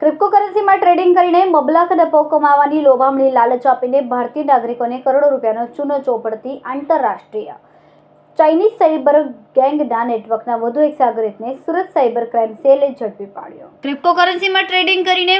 ક્રિપ્ટોકરન્સીમાં trading કરીને મબલક નફો કમાવાની લોભામણી લાલચ આપીને ભારતીય નાગરિકોને કરોડો રૂપિયાનો ચૂનો ચોપડતી આંતરરાષ્ટ્રીય ચાઇનીઝ સાયબર ગેંગના નેટવર્કના વધુ એક સાગરિતને સુરત સાયબર ક્રાઇમ સેલે ઝડપી પાડ્યો. ક્રિપ્ટોકરન્સીમાં ટ્રેડિંગ કરીને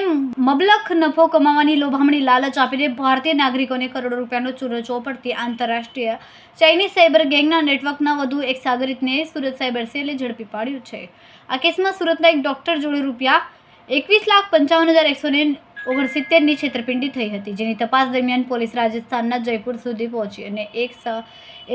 મબલક નફો કમાવાની લોભામણી લાલચ આપીને ભારતીય નાગરિકોને કરોડો રૂપિયાનો ચૂનો ચોપડતી આંતરરાષ્ટ્રીય ચાઇનીઝ સાયબર ગેંગના નેટવર્કના વધુ એક સાગરિતને સુરત સાયબર સેલે ઝડપી પાડ્યું છે. આ કેસમાં સુરતના એક ડોક્ટર જોડે રૂપિયા એકવીસ લાખ પંચાવન હજાર એકસો ને ઓગણસિત્તેરની છેતરપિંડી થઈ હતી, જેની તપાસ દરમિયાન પોલીસ રાજસ્થાનના જયપુર સુધી પહોંચી અને એક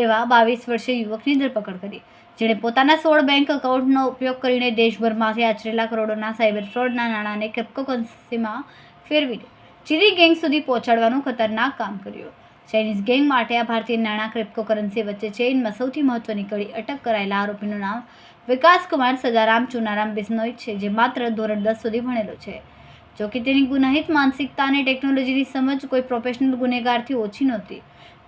એવા બાવીસ વર્ષીય યુવકની ધરપકડ કરી, જેણે પોતાના સોળ બેંક એકાઉન્ટનો ઉપયોગ કરીને દેશભરમાંથી આચરેલા કરોડોના સાયબર ફ્રોડના નાણાંને ક્રિપ્ટોકરન્સીમાં ફેરવીને ચીરી ગેંગ સુધી પહોંચાડવાનું ખતરનાક કામ કર્યું. ચાઇનીઝ ગેંગ માટે આ ભારતીય નાણાં ક્રિપ્ટોકરન્સી વચ્ચે ચેઇનમાં સૌથી મહત્વની કડી અટક કરાયેલા આરોપીનું નામ વિકાસ કુમાર સદારામ ચુનારામ બિસ્નોઈ છે, જે માત્ર ધોરણ દસ સુધી ભણેલો છે. જો કે તેની ગુનાહિત માનસિકતા અને ટેકનોલોજીની સમજ કોઈ પ્રોફેશનલ ગુનેગારથી ઓછી નહોતી.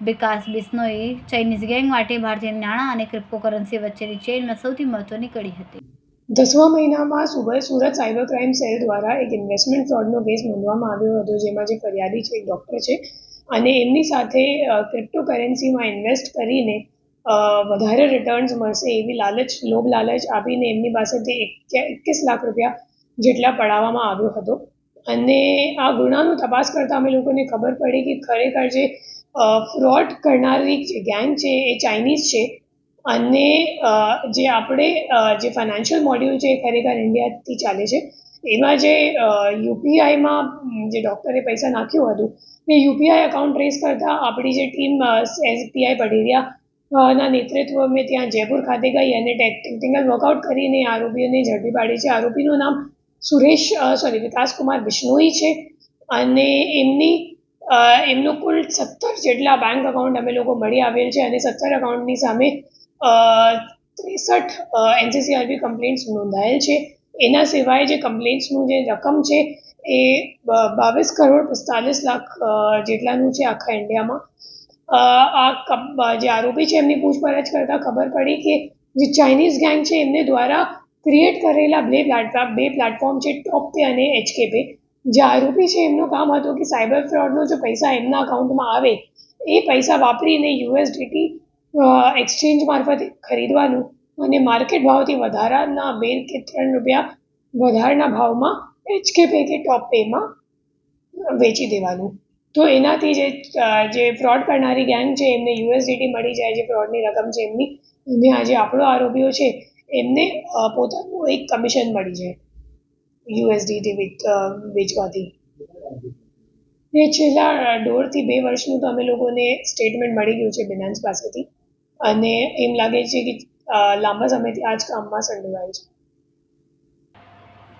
વિકાસ બિસ્નોઈ ચાઇનીઝ ગેંગ માટે ભારતીય નાણાં અને ક્રિપ્ટોકરન્સી વચ્ચેની ચેઇનમાં સૌથી મહત્વની કડી હતી. દસમા મહિનામાં સુબહ સુરત સાયબર ક્રાઇમ સેલ દ્વારા એક ઇન્વેસ્ટમેન્ટ ફ્રોડનો કેસ નોંધવામાં આવ્યો હતો, જેમાં જે ફરિયાદી છે, એક ડૉક્ટર છે, અને એમની સાથે ક્રિપ્ટોકરન્સીમાં ઇન્વેસ્ટ કરીને વધારે રિટર્ન્સ મળશે એવી લાલચ, લોભ લાલચ આપીને એમની પાસેથી એકવીસ લાખ રૂપિયા જેટલા પડાવવામાં આવ્યો હતો. અને આ ગુનાનું તપાસ કરતાં અમે લોકોને ખબર પડી કે ખરેખર જે ફ્રોડ કરનારી જે ગેંગ છે એ ચાઇનીઝ છે. અને જે આપણે જે ફાઇનાન્શિયલ મોડ્યુલ છે એ ખરેખર ઇન્ડિયાથી ચાલે છે. એમાં જે યુપીઆઈમાં જે ડૉક્ટરે પૈસા નાખ્યું હતું, એ યુપીઆઈ અકાઉન્ટ ટ્રેસ કરતાં આપણી જે ટીમ એસપીઆઈ પઢેરિયા ના નેતૃત્વ મેં ત્યાં જયપુર ખાતે ગઈ અને ટેકનિકલ વર્કઆઉટ કરીને આરોપીઓને ઝડપી પાડી છે. આરોપીનું નામ સુરેશ સોરી વિકાસ કુમાર બિશ્નોઈ છે અને એમની એમનું કુલ સત્તર જેટલા બેંક અકાઉન્ટ અમે લોકો મળી આવેલ છે અને સત્તર અકાઉન્ટની સામે ત્રેસઠ એનસીસીઆરબી કમ્પ્લેન્ટ્સ નોંધાયેલ છે. એના સિવાય જે કમ્પ્લેન્ટ્સનું જે રકમ છે એ બાવીસ કરોડ પિસ્તાલીસ લાખ જેટલાનું છે આખા ઇન્ડિયામાં. આ જે આરોપી છે એમની પૂછપરછ કરતાં ખબર પડી કે જે ચાઇનીઝ ગેંગ છે એમને દ્વારા ક્રિએટ કરેલા બે પ્લેટફોર્મ બે પ્લેટફોર્મ છે ટોપ પે અને એચકે પે જે આરોપી છે, એમનું કામ હતું કે સાયબર ફ્રોડનો જો પૈસા એમના અકાઉન્ટમાં આવે, એ પૈસા વાપરીને યુએસડીટી એક્સચેન્જ મારફતે ખરીદવાનું અને માર્કેટ ભાવથી વધારાના બે કે ત્રણ રૂપિયા વધારાના ભાવમાં એચકે પે કે ટોપ પેમાં વેચી દેવાનું. તો એનાથી જે જે ફ્રોડ કરનારી ગેંગ છે, એમને યુએસડીટી મળી જાય, જે ફ્રોડની રકમ છે એમની અને આજે આપણો આરોપીઓ છે એમને પોતાનું એક કમિશન મળી જાય યુએસડીટી વેચવાથી. એ છેલ્લા દોઢથી બે વર્ષનું તો અમે લોકોને સ્ટેટમેન્ટ મળી ગયું છે બિનાન્સ પાસેથી. અને એમ લાગે છે કે લાંબા સમયથી આ જ કામમાં સંડોવાય છે.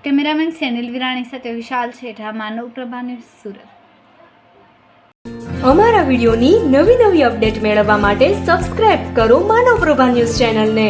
કેમેરામેન સેનિલ વિરાણી સાથે વિશાલ છેઠા માનવ પ્રભા ન્યૂઝ સુરત. અમારા વિડીયોની નવી નવી અપડેટ મેળવવા માટે સબસ્ક્રાઇબ કરો માનવ પ્રભા ન્યૂઝ ચેનલને.